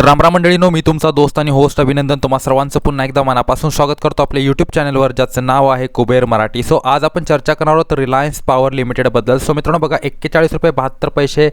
तर रामराम मंडळीनो मी तुमचा दोस्त आणि होस्ट अभिनंदन. तुम्हा सर्वांचं पुन्हा एकदा मनापासून स्वागत करतो आपल्या यूट्यूब चॅनलवर ज्याचं नाव आहे कुबेर मराठी. सो आज आपण चर्चा करणार आहोत रिलायन्स पॉवर लिमिटेडबद्दल सो मित्रांनो बघा एक्केचाळीस रुपये बहात्तर पैसे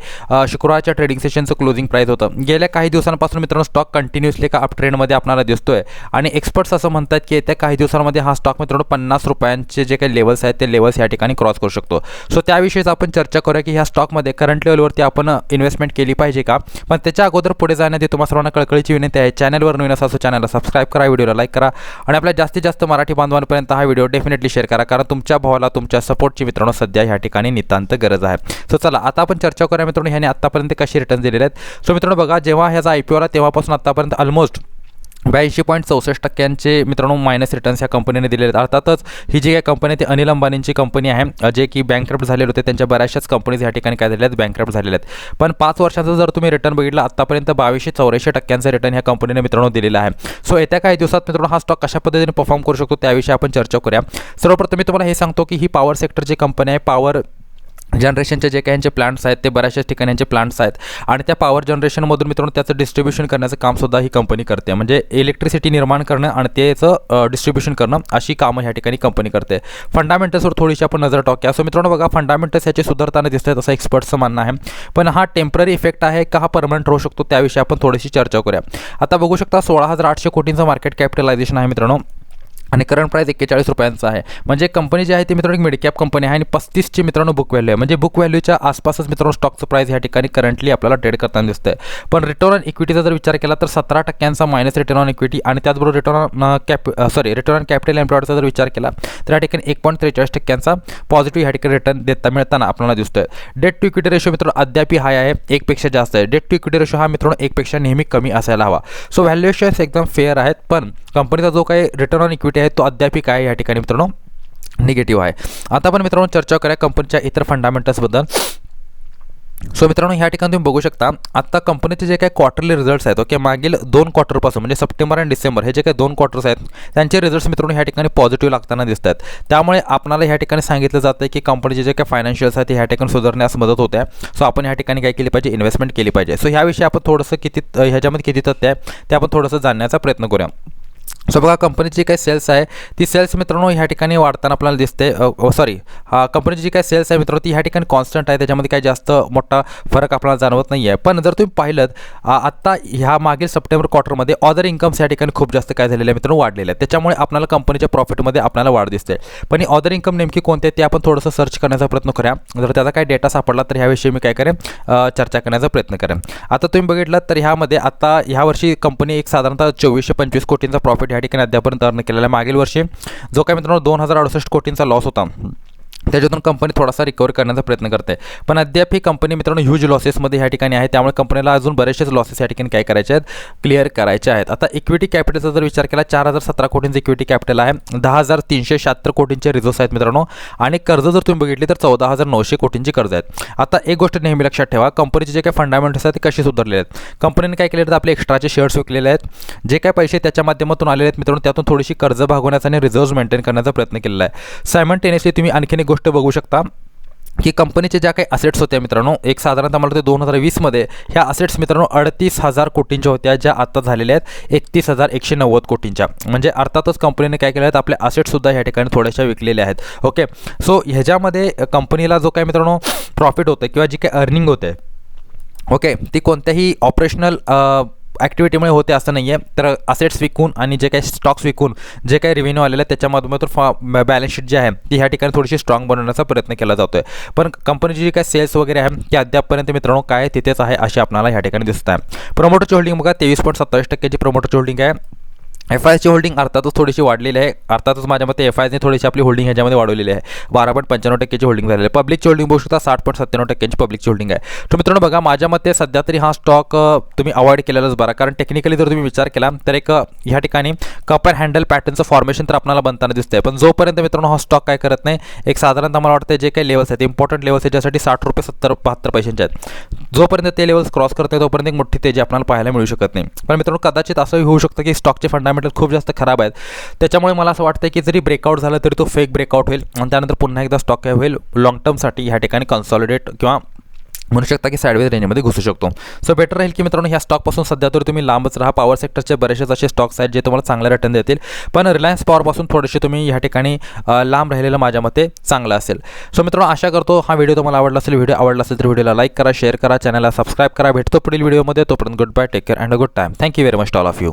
शुक्रवारच्या ट्रेडिंग सेशनचं क्लोजिंग प्राईस होतं. गेल्या काही दिवसांपासून मित्रांनो स्टॉक कंटिन्युअसली का अप ट्रेंडमध्ये आपल्याला दिसतोय. आणि एक्सपर्ट्स असं म्हणतात की येत्या काही दिवसांमध्ये हा स्टॉक मित्रांनो पन्नास रुपयांचे जे काही लेवल्स आहेत ते लेवल्स या ठिकाणी क्रॉस करू शकतो. सो त्याविषयीच आपण चर्चा करूया की ह्या स्टॉकमध्ये करंट लेवलवरती आपण इन्व्हेस्टमेंट केली पाहिजे का? पण त्याच्या अगोदर पुढे जाण्याआधी तुम्हाला सर्वांना कळकळीची विनंती आहे. चॅनलवर नवीन असा चॅनलला सबस्क्राईब करा व्हिडिओला लाईक करा आणि आपल्या जास्तीत जास्त मराठी बांधवांपर्यंत हा व्हिडिओ डेफिनेटली शेअर करा कारण तुमच्या भावाला तुमच्या सपोर्टची मित्रांनो सध्या ह्या ठिकाणी नितांत गरज आहे. सो चला आता आपण चर्चा करूया मित्रांनो ह्याने आत्तापर्यंत कशी रिटर्न दिलेले आहेत. सो मित्रांनो बघा जेव्हा ह्याचा आय पी आला तेव्हापासून आत्तापर्यंत ऑलमोस्ट ब्याऐंशी पॉईंट चौसष्ट टक्क्यांचे मित्रांनो मायनस रिटर्न्स या कंपनीने दिलेले आहेत. अर्थातच ही जी काही कंपनी आहे ती अनिल अंबानींची कंपनी आहे जे की बँकक्रप्ट झालेले होते. त्यांच्या बऱ्याचशाच कंपनीज या ठिकाणी काय झालेल्या आहेत? बँकक्रप्ट झालेल्या आहेत. पण पाच वर्षाचा जर तुम्ही रिटर्न बघितला आत्तापर्यंत बावीसशे चौऱ्याऐंशी टक्क्यांचा रिटर्न ह्या कंपनीने मित्रांनो दिलेला आहे. सो येत्या काही दिवसात मित्रांनो हा स्टॉक कशा पद्धतीने परफॉर्म करू शकतो त्याविषयी आपण चर्चा करूया. सर्वप्रथम मी तुम्हाला हे सांगतो की ही पॉवर सेक्टरची कंपनी आहे पॉवर जनरेशनचे जे काही यांचे प्लांट्स आहेत ते बऱ्याचशा ठिकाणी यांचे प्लांट्स आहेत. आणि त्या पॉवर जनरेशनमधून मित्रांनो त्याचं डिस्ट्रीब्युशन करण्याचं कामसुद्धा ही कंपनी करते. म्हणजे इलेक्ट्रिसिटी निर्माण करणं आणि त्याचं डिस्ट्रीब्युशन करणं अशी कामं ह्या ठिकाणी कंपनी करते. फंडामेंटल्सवर थोडीशी आपण नजर टाकूया. सो मित्रांनो बघा फंडामेंटल्स याचे सुधारताना दिसत आहेत असं एक्सपर्टचं म्हणणं आहे. पण हा टेंपररी इफेक्ट आहे का हा परमनंट राहू शकतो? त्याविषयी आपण थोडीशी चर्चा करूया. आता बघू शकता सोळा हजार आठशे कोटींचं मार्केट कॅपिटलायझेशन आहे मित्रांनो. आणि करंट प्राईस एक्केचाळीस रुपयांचा आहे. म्हणजे कंपनी जी आहे ती मित्रांनो एक मिडकॅप कंपनी आहे आणि पस्तीसची मित्रांनो बुक व्हॅल्यू आहे. म्हणजे बुक व्हॅल्यूच्या आसपासच मित्रांनो स्टॉकचं प्राईस या ठिकाणी करंटली आपल्याला ट्रेड करताना दिसतंय. पण रिटर्न ऑन इक्विटीचा जर विचार केला तर सतरा टक्क्यांचा मायनस रिटर्न ऑन इक्विटी आणि त्याचबरोबर return on cap sorry return on capital एम्प्लॉयडचा जर विचार केला तर या ठिकाणी एक पॉईंट त्रेचाळीस टक्क्यांचा पॉझिटिव्ह या ठिकाणी रिटर्न देता मिळताना आपल्याला दिसतोय. डेट टू इक्विटी रेशो मित्रांनो अद्यापी हाय आहे एकपेक्षा जास्त आहे. डेट टू इक्विटी रेशो हा मित्रांनो एकपेक्षा नेहमी कमी असायला हवा. सो व्हॅल्युएशन्स एकदम फेअर आहेत पण कंपनीचा जो काही रिटर्न ऑन इक्विटी आहे तो अद्यापी काय आहे या ठिकाणी मित्रांनो? निगेटिव्ह आहे. आता पण मित्रांनो चर्चा करूया कंपनीच्या इतर फंडामेंटल्सबद्दल सो मित्रांनो ह्या ठिकाणी तुम्ही बघू शकता आता कंपनीचे जे काही क्वार्टरली रिझल्ट्स आहेत ओके मागील दोन क्वार्टरपासून म्हणजे सप्टेंबर आणि डिसेंबर हे जे काही दोन क्वार्टर्स आहेत त्यांचे रिझल्ट्स मित्रांनो ह्या ठिकाणी पॉझिटिव्ह लागताना दिसत आहेत त्यामुळे आपल्याला ह्या ठिकाणी सांगितलं जातं आहे की कंपनीचे जे काही फायनान्शियल्स आहेत ह्या ठिकाणी सुधारण्यास मदत होते. सो आपण ह्या ठिकाणी काय केली पाहिजे? इन्व्हेस्टमेंट केली पाहिजे. सो ह्याविषयी आपण थोडंसं किती ह्याच्यामध्ये किती तथ्य आहे ते आपण थोडंसं जाणण्याचा प्रयत्न करूया. सो बघा कंपनीची जी काही सेल्स आहे ती सेल्स मित्रांनो ह्या ठिकाणी वाढताना आपल्याला दिसते. सॉरी हा कंपनीची जी काही सेल्स आहे मित्रांनो ती ह्या ठिकाणी कॉन्स्टंट आहे. त्याच्यामध्ये काही जास्त मोठा फरक आपल्याला जाणवत नाही आहे पण जर तुम्ही पाहिलं आत्ता ह्या मागील सप्टेंबर क्वार्टरमध्ये ऑदर इन्कम्स या ठिकाणी खूप जास्त काय झालेले आहे मित्रांनो वाढलेले आहेत. त्याच्यामुळे आपल्याला कंपनीच्या प्रॉफिटमध्ये आपल्याला वाढ दिसते. पण ही इन्कम नेमकी कोणते ते आपण थोडंसं सर्च करण्याचा प्रयत्न करूया. जर त्याचा काही डेटा सापडला तर ह्याविषयी मी काय करेन चर्चा करण्याचा प्रयत्न करेन. आता तुम्ही बघितलं तर ह्यामध्ये आता ह्यावर्षी कंपनी एक साधारणतः चोवीसशे पंचवीस कोटींचा प्रॉफिट ठिकाणी अद्यापर्यंत अर्न केलेला आहे. मागील वर्षी जो काय मित्रांनो दोन हजार अडुसष्ट कोटींचा लॉस होता त्याच्यातून कंपनी थोडासा रिकवर करण्याचा प्रयत्न करते पण अद्याप ही कंपनी मित्रांनो ह्यूज लॉसेसमध्ये ह्या ठिकाणी आहे. त्यामुळे कंपनीला अजून बरेचसेच लॉसेस या ठिकाणी काय करायचे आहेत? क्लिअर करायचे आहेत. आता इक्विटी कॅपिटलचा जर विचार केला चार हजार सतरा कोटींचं इक्विटी कॅपिटल आहे. दहा हजार तीनशे शहात्तर कोटींचे रिझर्व्स आहेत मित्रांनो. आणि कर्ज जर तुम्ही बघितली तर चौदा हजार नऊशे कोटींची कर्ज आहेत. आता एक गोष्ट नेहमी लक्षात ठेवा. कंपनीचे जे काही फंडामेंटल्स आहेत ते कसे सुधारले आहेत? कंपनीने काय केले तर आपले एक्स्ट्राचे शेअर्स विकलेले आहेत. जे काही पैसे त्याच्या माध्यमातून आलेले आहेत मित्रांनो त्यातून थोडीशी कर्ज भागवण्याचा आणि रिझर्व्ह मेंटेन करण्याचा प्रयत्न केलेला आहे. सायमल्टेनियसली तुम्ही आणखीन एक गोष्ट बघू शकता की कंपनीचे ज्या काही असेट्स होत्या मित्रांनो एक साधारणतः मला ते दोन हजार वीसमध्ये ह्या असेट्स मित्रांनो अडतीस हजार कोटींच्या होत्या ज्या आता झालेल्या आहेत एकतीस हजार एकशे नव्वद कोटींच्या. म्हणजे अर्थातच कंपनीने काय केलं आहेत आपले असेट्ससुद्धा ह्या ठिकाणी थोड्याशा विकलेल्या आहेत. ओके सो ह्याच्यामध्ये कंपनीला जो काय मित्रांनो प्रॉफिट होतं किंवा जी काही अर्निंग होते ओके ती कोणत्याही ऑपरेशनल ॲक्टिव्हिटीमुळे होते असं नाही आहे तर असेट्स विकून आणि जे काही स्टॉक्स विकून जे काही रेव्हेन्यू आलेलं आहे त्याच्यामधून तर फा बॅलन्स शीट जी आहे ती ह्या ठिकाणी थोडीशी स्ट्रॉंग बनवण्याचा प्रयत्न केला जातो आहे पण कंपनीची जी काही सेल्स वगैरे आहे ती अद्यापपर्यंत मित्रांनो काय तिथेच आहे अशी आपल्याला ह्या ठिकाणी दिसत आहे. प्रमोटरची होल्डिंग बघा तेवीस पॉईंट सत्तावीस टक्क्याची प्रमोटरची होल्डिंग आहे. एफ आयची होल्डिंग अर्थातच थोडीशी वाढलेली आहे. अर्थातच माझ्या मते एफ आयने थोडीशी आपली होल्डिंग ह्याच्यामध्ये वाढवलेली आहे. बारा पॉईंट पंच्याण्णव टक्क्याची होल्डिंग झालेली आहे. पब्लिकची होल्डिंग बघू शकता साठ पॉईंट सत्त्याण्णव टक्क्यांची पब्लिकची होल्डिंग आहे. तर मित्रांनो बघा माझ्या मते सध्या तरी हा स्टॉक तुम्ही अवॉइड केलेलाच बरा. कारण टेक्निकली जर तुम्ही विचार केला तर एक ह्या ठिकाणी कप अँड हँडल पॅटर्नचं फॉर्मेशन तर आपल्याला बनताना दिसतंय. पण जोपर्यंत मित्रांनो हा स्टॉक काय करत नाही एक साधारणतः मला वाटतं जे काही लेवल्स आहेत इम्पॉर्टंट लेवल्स आहेत ज्यासाठी साठ रुपये सत्तर बहात्तर पैशांचे आहेत. जोपर्यंत ते लेवल्स क्रॉस करते तोपर्यंत एक मोठी तेजी आपल्याला पाहायला मिळू शकत नाही. पण मित्रांनो कदाचित असंही होऊ शकतं की स्टॉकचे फंडामेंटल खूप जास्त खराब आहेत. त्याच्यामुळे मला असं वाटतं की जरी ब्रेकआउट झालं तरी तो फेक ब्रेकआउट होईल. आणि त्यानंतर पुन्हा एकदा स्टॉक काय होईल. लॉंग टर्मसाठी ह्या ठिकाणी कन्सॉलिडेट किंवा म्हणू शकता की साईडवेज रेंजमध्ये घुसू शकतो. सो बेटर राहील की मित्रांनो ह्या स्टॉकपासून सध्या तर तुम्ही लांबच राहा. पॉवर सेक्टरचे बरेचसेच असे स्टॉक्स आहेत जे तुम्हाला चांगले रिटर्न देतील. पण रिलायन्स पॉवरपासून थोडेसे तुम्ही ह्या ठिकाणी लांब राहिलेलं माझ्या मते चांगलं असेल. सो मित्रांनो आशा करतो हा व्हिडिओ तुम्हाला आवडला असेल. व्हिडिओ आवडला असेल तर व्हिडिओला लाईक करा शेअर करा चॅनलला सबस्क्राईब करा. भेटतो पुढील व्हिडिओमध्ये तोपर्यंत good bye take care and a good time thank you very much all of you